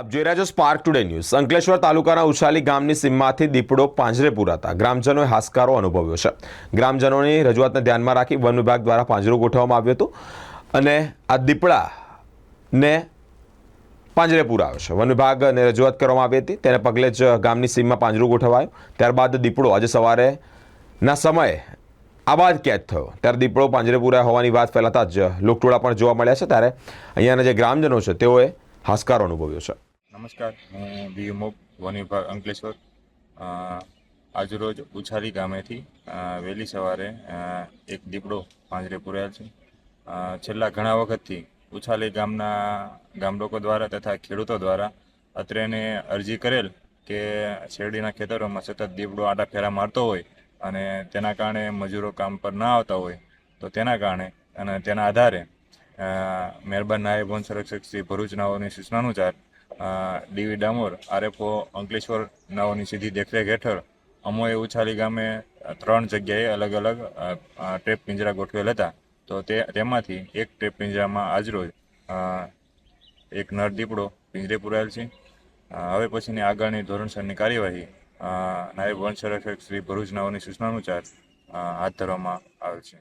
આપ જોઈ રહ્યા છો સ્પાર્ક ટુડે ન્યૂઝ અંકલેશ્વર તાલુકાના ઉછાલી ગામની સીમમાંથી દીપડો પાંજરે પુરાતા. ગ્રામજનોએ હાસકારો અનુભવ્યો છે. ગ્રામજનોની રજૂઆતને ધ્યાનમાં રાખી વન વિભાગ દ્વારા પાંજરું ગોઠવવામાં આવ્યું હતું અને આ દીપડાને પાંજરે પુરાયો છે. વન વિભાગને રજૂઆત કરવામાં આવી હતી. તેને પગલે જ ગામની સીમમાં પાંજરું ગોઠવાયું. ત્યારબાદ દીપડો આજે સવારે ના સમયે આબાદ કેદ થયો. ત્યારે દીપડો પાંજરે પુરાયો હોવાની વાત ફેલાતા જ લોકટોળા પણ જોવા મળ્યા છે. ત્યારે અહીંયાના જે ગ્રામજનો છે, તેઓએ હાશકારો અનુભવ્યો છે. નમસ્કાર, હું બી મોબ વન વિભાગ અંકલેશ્વર. આજરોજ ઉછાલી ગામેથી વહેલી સવારે એક દીપડો પાંજરે પૂરાયેલ છે. છેલ્લા ઘણા વખતથી ઉછાલી ગામના ગામ લોકો દ્વારા તથા ખેડૂતો દ્વારા અત્રેને અરજી કરેલ કે શેરડીના ખેતરોમાં સતત દીપડો આટા ફેરા મારતો હોય અને તેના કારણે મજૂરો કામ પર ના આવતા હોય, તો તેના કારણે અને તેના આધારે મહેરબાન નાયબ વન સંરક્ષક શ્રી ભરૂચ નાઓની સૂચનાનુસાર ડીવી ડામોર, આરએફઓ અંકલેશ્વર નાઓની સીધી દેખરેખ હેઠળ અમોએ ઉછાલી ગામે ત્રણ જગ્યાએ અલગ અલગ ટ્રેપ પિંજરા ગોઠવેલ હતા. તો તે, તેમાંથી એક ટ્રેપ પિંજરામાં આજરોજ એક નર દીપડો પિંજરે પુરાયેલ છે. હવે પછીની આગળની ધોરણસરની કાર્યવાહી નાયબ વન સંરક્ષક શ્રી ભરૂચ નાઓની સૂચનાનુસાર હાથ ધરવામાં આવેલ છે.